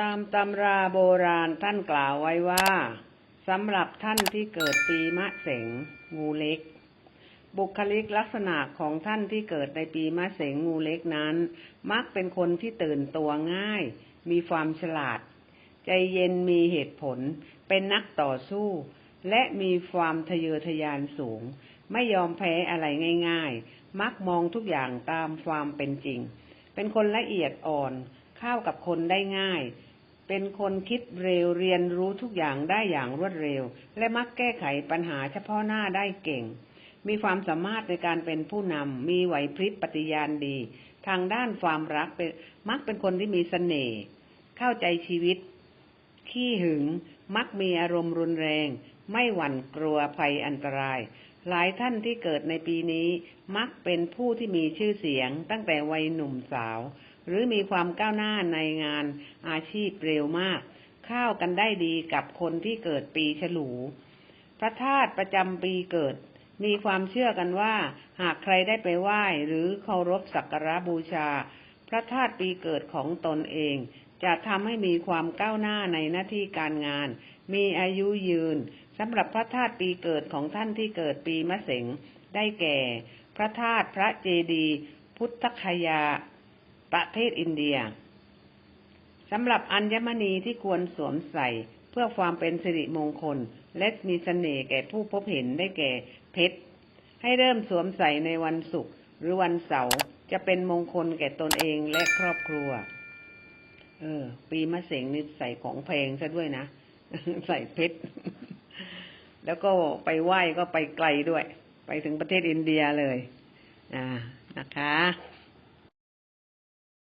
ตามตำราโบราณท่านกล่าวไว้ว่าสำหรับท่านที่เกิดปีมะเสงงูเล็ก บุคลิกลักษณะของท่านที่เกิดในปีมะเสงงูเล็กนั้น มักเป็นคนที่ตื่นตัวง่าย มีความฉลาด ใจเย็นมีเหตุผล เป็นนักต่อสู้ และมีความทะเยอทะยานสูง ไม่ยอมแพ้อะไรง่าย ๆ มักมองทุกอย่างตามความเป็นจริง เป็นคนละเอียดอ่อน เข้ากับคนได้ง่าย เป็นคนคิดเร็วเรียนรู้ทุกอย่างได้อย่างรวดเร็ว และมักแก้ไขปัญหาเฉพาะหน้าได้เก่ง มีความสามารถในการเป็นผู้นำ มีไหวพริบปฏิญาณดี ทางด้านความรักเป็นมักเป็นคนที่มีเสน่ห์เข้าใจชีวิต ขี้หึง มักมีอารมณ์รุนแรง ไม่หวั่นกลัวภัยอันตรายหลายท่านที่เกิดในปีนี้มักเป็นผู้ที่มีชื่อเสียงตั้งแต่วัยหนุ่มสาว หรือมีความก้าวหน้าในงานอาชีพเร็วมาก เข้ากันได้ดีกับคนที่เกิดปีฉลู พระธาตุประจำปีเกิด มีความเชื่อกันว่า หากใครได้ไปไหว้หรือเคารพสักการะบูชา พระธาตุปีเกิดของตนเอง จะทำให้มีความก้าวหน้าในหน้าที่การงาน มีอายุยืนสำหรับพระธาตุปีเกิดของท่านที่เกิดปีมะเสงได้แก่ พระธาตุพระเจดี พุทธคยา ประเทศอินเดียสำหรับอัญมณีที่ควรสวมใส่เพื่อความเป็นสิริมงคล และมีเสน่ห์แก่ผู้พบเห็นได้แก่เพชร ให้เริ่มสวมใส่ในวันศุกร์หรือวันเสาร์จะเป็นมงคลแก่ตนเองและครอบครัว เออ ปีมะเสงนี่ใส่ของแพงซะด้วยนะ ใส่เพชร แล้วก็ไปไหว้ก็ไปไกลด้วย ไปถึงประเทศอินเดียเลย อ่านะคะ